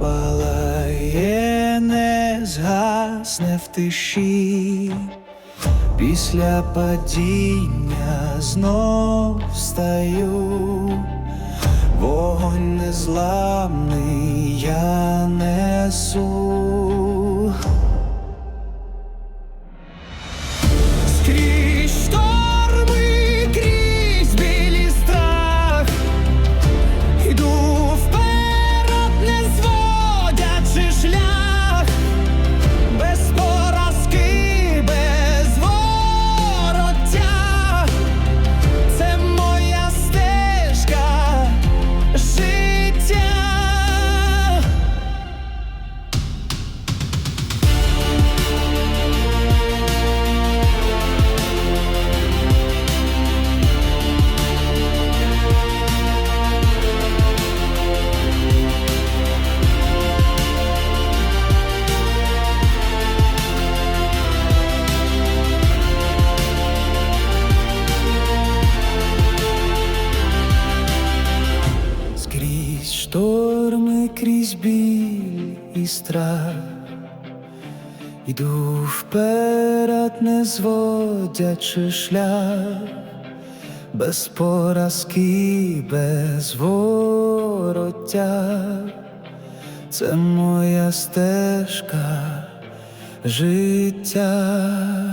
палає, не згасне в тиші, після падіння знов встаю, вогонь незламний я несу. Шторми, крізь біль і страх, Іду вперед, не зводячи шлях, без поразки, без вороття, це моя стежка життя.